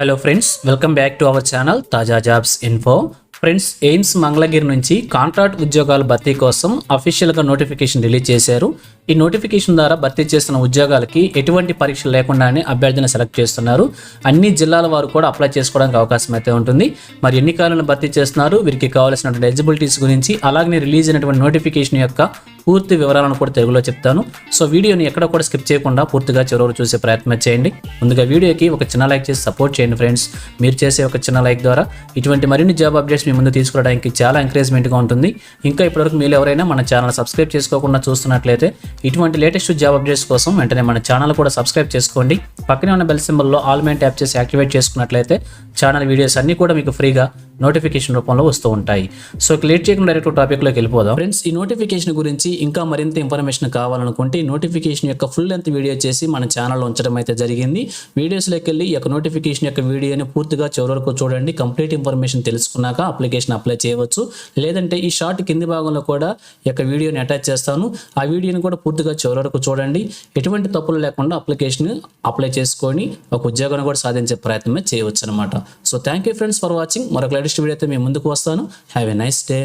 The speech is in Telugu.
Hello friends welcome back to our channel తాజా jobs info friends AIIMS Mangalagiri నుంచి కాంట్రాక్ట్ ఉద్యోగాల భర్తీ కోసం అఫీషియల్గా నోటిఫికేషన్ రిలీజ్ చేశారు. ఈ నోటిఫికేషన్ ద్వారా భర్తీ చేస్తున్న ఉద్యోగాలకి ఎటువంటి పరీక్షలు లేకుండానే అభ్యర్థిని సెలెక్ట్ చేస్తున్నారు. అన్ని జిల్లాల వారు కూడా అప్లై చేసుకోవడానికి అవకాశం అయితే ఉంటుంది. మరి ఎన్ని కాలంలో భర్తీ చేస్తున్నారు? వీరికి కావాల్సినటువంటి ఎలిజిబిలిటీస్ గురించి అలాగే రిలీజ్ అయినటువంటి నోటిఫికేషన్ యొక్క పూర్తి వివరాలను కూడా తెలుగులో చెప్తాను. సో వీడియోని ఎక్కడ కూడా స్కిప్ చేయకుండా పూర్తిగా చివరి చూసే ప్రయత్నం చేయండి. ముందుగా వీడియోకి ఒక చిన్న లైక్ చేసి సపోర్ట్ చేయండి ఫ్రెండ్స్. మీరు చేసే ఒక చిన్న లైక్ ద్వారా ఇటువంటి మరిన్ని జాబ్ అప్డేట్స్ మీ ముందు తీసుకురావడానికి చాలా ఎంకరేజ్మెంట్గా ఉంటుంది. ఇంకా ఇప్పటివరకు మీరు ఎవరైనా మన ఛానల్ సబ్స్క్రైబ్ చేసుకోకుండా చూస్తున్నట్లయితే ఇటువంటి లేటెస్ట్ జాబ్ అప్డేట్స్ కోసం వెంటనే మన ఛానల్ కూడా సబ్స్క్రైబ్ చేసుకోండి. పక్కనే ఉన్న బెల్ సింబల్లో ఆల్ మెయిన్ ట్యాప్ చేసి యాక్టివేట్ చేసుకున్నట్లయితే ఛానల్ వీడియోస్ అన్నీ కూడా మీకు ఫ్రీగా నోటిఫికేషన్ రూపంలో వస్తూ ఉంటాయి. సో క్లియర్ చేయకుండా డైరెక్ట్ టాపిక్లోకి వెళ్ళిపోదాం. ఫ్రెండ్స్ ఈ నోటిఫికేషన్ గురించి ఇంకా మరింత ఇన్ఫర్మేషన్ కావాలనుకుంటే నోటిఫికేషన్ యొక్క ఫుల్ లెంత్ వీడియో చేసి మన ఛానల్లో ఉంచడం అయితే జరిగింది. వీడియోస్లోకి వెళ్ళి ఈ యొక్క నోటిఫికేషన్ యొక్క వీడియోని పూర్తిగా చివరి వరకు చూడండి. కంప్లీట్ ఇన్ఫర్మేషన్ తెలుసుకున్నాక అప్లికేషన్ అప్లై చేయవచ్చు. లేదంటే ఈ షార్ట్ కింది భాగంలో కూడా ఈ యొక్క వీడియోని అటాచ్ చేస్తాను. ఆ వీడియోని కూడా పూర్తిగా చివరి వరకు చూడండి. ఎటువంటి తప్పులు లేకుండా అప్లికేషన్ అప్లై చేసుకొని ఒక ఉద్యోగాన్ని కూడా సాధించే ప్రయత్నమే చేయవచ్చు అనమాట so thank you friends for watching మరొక లేటెస్ట్ వీడియో అయితే మేము ముందుకు వస్తాను. Have a nice day